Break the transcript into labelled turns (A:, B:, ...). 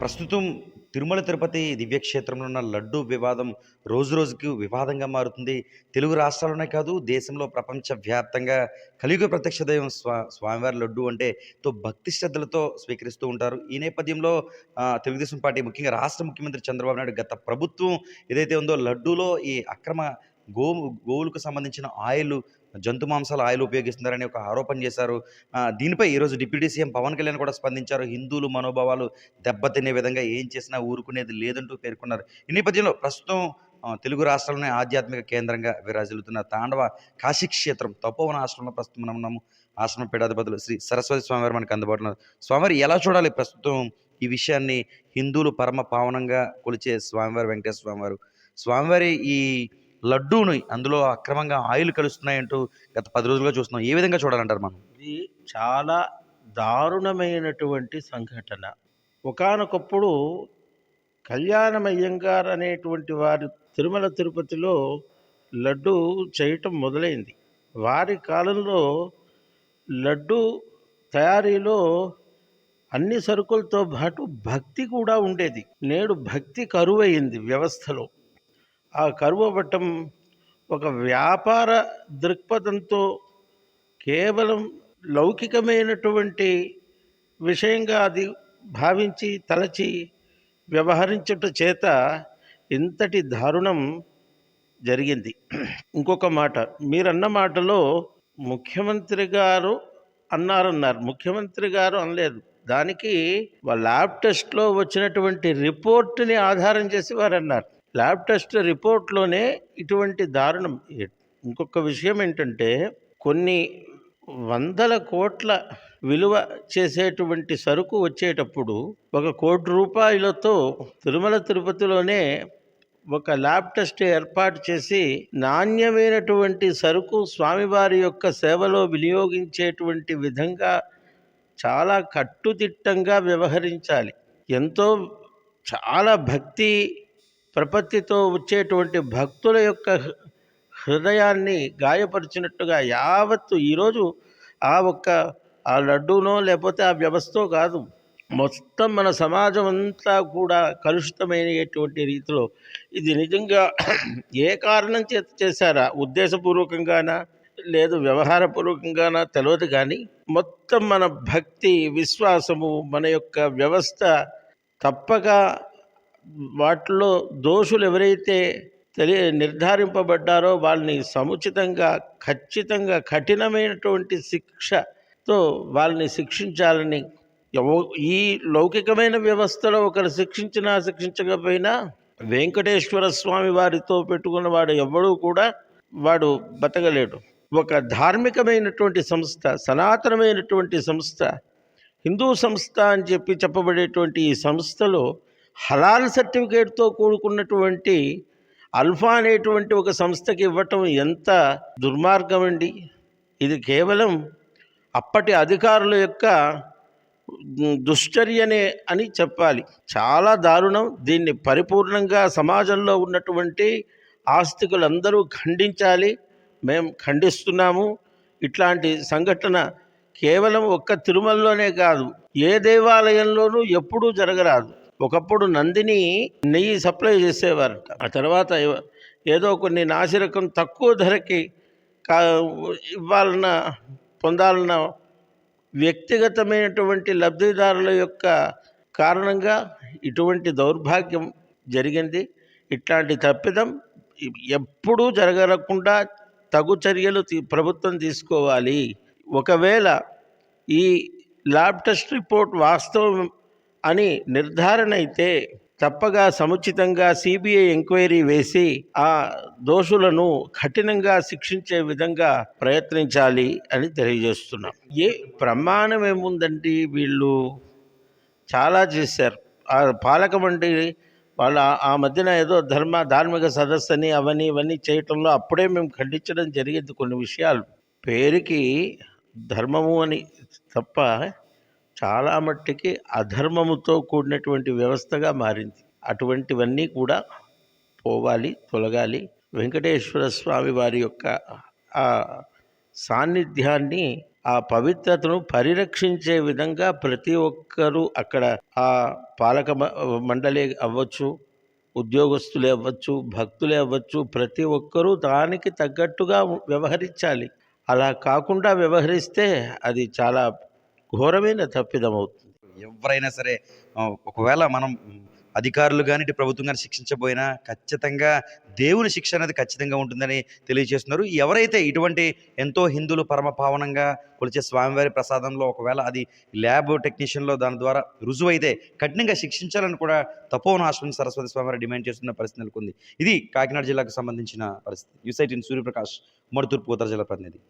A: ప్రస్తుతం తిరుమల తిరుపతి దివ్యక్షేత్రంలో ఉన్న లడ్డు వివాదం రోజు రోజుకు వివాదంగా మారుతుంది. తెలుగు రాష్ట్రాల్లోనే కాదు దేశంలో ప్రపంచవ్యాప్తంగా కలియుగ ప్రత్యక్ష దైవం స్వా స్వామివారి లడ్డు అంటే తో భక్తి శ్రద్ధలతో స్వీకరిస్తూ ఉంటారు. ఈ నేపథ్యంలో తెలుగుదేశం పార్టీ ముఖ్యంగా రాష్ట్ర ముఖ్యమంత్రి చంద్రబాబు నాయుడు గత ప్రభుత్వం ఏదైతే ఉందో లడ్డూలో ఈ అక్రమ గోవు గోవులకు సంబంధించిన ఆయిల్ జంతు మాంసాల ఆయిల్ ఉపయోగిస్తున్నారని ఒక ఆరోపణ చేశారు. దీనిపై ఈరోజు డిప్యూటీ సీఎం పవన్ కళ్యాణ్ కూడా స్పందించారు. హిందువులు మనోభావాలు దెబ్బతినే విధంగా ఏం చేసినా ఊరుకునేది లేదంటూ పేర్కొన్నారు. ఈ నేపథ్యంలో ప్రస్తుతం తెలుగు రాష్ట్రంలోనే ఆధ్యాత్మిక కేంద్రంగా విరాజిల్లుతున్న తాండవ కాశీ క్షేత్రం తపోవన ఆశ్రమంలో ప్రస్తుతం మనం ఉన్నాము. ఆశ్రమ పీఠాధిపతులు శ్రీ సరస్వతి స్వామివారు మనకు అందుబాటులో ఉన్నారు. స్వామివారు ఎలా చూడాలి ప్రస్తుతం ఈ విషయాన్ని? హిందువులు పరమ పావనంగా కొలిచే స్వామివారి వెంకటేశ్వర స్వామివారు. స్వామివారి ఈ లడ్డూని అందులో అక్రమంగా ఆయిల్ కలుస్తున్నాయంటూ గత పది రోజులుగా చూస్తున్నాం. ఏ విధంగా చూడాలంటారు మనం?
B: ఇది చాలా దారుణమైనటువంటి సంఘటన. ఒకానొకప్పుడు కళ్యాణమయ్యంగార్ అనేటువంటి వారి తిరుమల తిరుపతిలో లడ్డు చేయటం మొదలైంది. వారి కాలంలో లడ్డు తయారీలో అన్ని సరుకులతో పాటు భక్తి కూడా ఉండేది. నేడు భక్తి కరువైంది వ్యవస్థలో. ఆ కరువు అవ్వటం ఒక వ్యాపార దృక్పథంతో కేవలం లౌకికమైనటువంటి విషయంగా అది భావించి తలచి వ్యవహరించుట చేత ఇంతటి దారుణం జరిగింది. ఇంకొక మాట మీరన్న మాటలో ముఖ్యమంత్రి గారు అన్నారన్నారు. ముఖ్యమంత్రి గారు అనలేదు. దానికి వాళ్ళ ల్యాబ్ టెస్ట్లో వచ్చినటువంటి రిపోర్ట్ని ఆధారం చేసి వారు అన్నారు ల్యాబ్ టెస్ట్ రిపోర్ట్లోనే ఇటువంటి దారుణం. ఇంకొక విషయం ఏంటంటే కొన్ని వందల కోట్ల విలువ చేసేటువంటి సరుకు వచ్చేటప్పుడు ఒక కోటి రూపాయలతో తిరుమల తిరుపతిలోనే ఒక ల్యాబ్ టెస్ట్ ఏర్పాటు చేసి నాణ్యమైనటువంటి సరుకు స్వామివారి యొక్క సేవలో వినియోగించేటువంటి విధంగా చాలా కట్టుదిట్టంగా వ్యవహరించాలి. ఎంతో చాలా భక్తి ప్రపత్తితో వచ్చేటువంటి భక్తుల యొక్క హృదయాన్ని గాయపరిచినట్టుగా యావత్తు ఈరోజు ఆ ఒక్క ఆ లడ్డూనో లేకపోతే ఆ వ్యవస్థో కాదు. మొత్తం మన సమాజం అంతా కూడా కలుషితమైనటువంటి రీతిలో ఇది నిజంగా ఏ కారణం చేత చేశారా? ఉద్దేశపూర్వకంగానా? లేదు వ్యవహారపూర్వకంగానా? తెలియదు కానీ మొత్తం మన భక్తి విశ్వాసము మన యొక్క వ్యవస్థ తప్పక వాటిలో దోషులు ఎవరైతే తెలియ నిర్ధారింపబడ్డారో వాళ్ళని సముచితంగా ఖచ్చితంగా కఠినమైనటువంటి శిక్షతో వాళ్ళని శిక్షించాలని ఎవ- ఈ లౌకికమైన వ్యవస్థలో ఒకరు శిక్షించినా శిక్షించకపోయినా వెంకటేశ్వర స్వామి వారితో పెట్టుకున్న వాడు ఎవడూ కూడా వాడు బతకలేడు. ఒక ధార్మికమైనటువంటి సంస్థ సనాతనమైనటువంటి సంస్థ హిందూ సంస్థ అని చెప్పి చెప్పబడేటువంటి ఈ సంస్థలో హలాల్ సర్టిఫికేట్తో కూడుకున్నటువంటి అల్ఫా అనేటువంటి ఒక సంస్థకి ఇవ్వటం ఎంత దుర్మార్గం అండి ఇది కేవలం అప్పటి అధికారుల యొక్క దుశ్చర్యనే అని చెప్పాలి. చాలా దారుణం. దీన్ని పరిపూర్ణంగా సమాజంలో ఉన్నటువంటి ఆస్తికులందరూ ఖండించాలి. మేము ఖండిస్తున్నాము. ఇట్లాంటి సంఘటన కేవలం ఒక్క తిరుమలలోనే కాదు ఏ దేవాలయంలోనూ ఎప్పుడూ జరగరాదు. ఒకప్పుడు నందిని నెయ్యి సప్లై చేసేవారట ఆ తర్వాత ఏదో కొన్ని నాసిరకం తక్కువ ధరకి కా ఇవ్వాలన్న పొందాలన్న వ్యక్తిగతమైనటువంటి లబ్ధిదారుల యొక్క కారణంగా ఇటువంటి దౌర్భాగ్యం జరిగింది. ఇట్లాంటి తప్పిదం ఎప్పుడూ జరగకుండా తగు చర్యలు తీ- ప్రభుత్వం తీసుకోవాలి. ఒకవేళ ఈ ల్యాబ్ టెస్ట్ రిపోర్ట్ వాస్తవం అని నిర్ధారణ అయితే తప్పగా సముచితంగా సిబిఐ ఎంక్వైరీ వేసి ఆ దోషులను కఠినంగా శిక్షించే విధంగా ప్రయత్నించాలి అని తెలియజేస్తున్నాం. ఏ ప్రమాణం ఏముందండి వీళ్ళు? చాలా చేశారు. ఆ పాలక మండలి వాళ్ళ ఆ మధ్యన ఏదో ధర్మ ధార్మిక సదస్సు అని అవన్నీ ఇవన్నీ చేయటంలో అప్పుడే మేము ఖండించడం జరిగింది కొన్ని విషయాలు. పేరుకి ధర్మము అని తప్ప చాలా మట్టికి అధర్మముతో కూడినటువంటి వ్యవస్థగా మారింది. అటువంటివన్నీ కూడా పోవాలి తొలగాలి. వెంకటేశ్వర స్వామి వారి యొక్క ఆ సాన్నిధ్యాన్ని ఆ పవిత్రతను పరిరక్షించే విధంగా ప్రతి ఒక్కరూ అక్కడ ఆ పాలక మ- మండలి అవ్వచ్చు ఉద్యోగస్తులే అవ్వచ్చు భక్తులే అవ్వచ్చు ప్రతి ఒక్కరూ దానికి తగ్గట్టుగా వ్యవహరించాలి. అలా కాకుండా వ్యవహరిస్తే అది చాలా ఘోరమైన తప్పిదమవుతుంది.
A: ఎవరైనా సరే ఒకవేళ మనం అధికారులు కానీ ఇటు ప్రభుత్వం కానీ శిక్షించబోయినా ఖచ్చితంగా దేవుని శిక్ష అనేది ఖచ్చితంగా ఉంటుందని తెలియజేస్తున్నారు. ఎవరైతే ఇటువంటి ఎంతో హిందువులు పరమ పావనంగా కొలిచే స్వామివారి ప్రసాదంలో ఒకవేళ అది ల్యాబ్ టెక్నీషియన్లో దాని ద్వారా రుజువైతే కఠినంగా శిక్షించాలని కూడా తపోవన ఆశ్రమం సరస్వతి స్వామివారి డిమాండ్ చేస్తున్న పరిస్థితి నెలకొంది. ఇది కాకినాడ జిల్లాకు సంబంధించిన పరిస్థితి. న్యూస్ సూర్యప్రకాష్ ఉమ్మడి తూర్పు ఉత్తర జిల్లా ప్రతినిధి.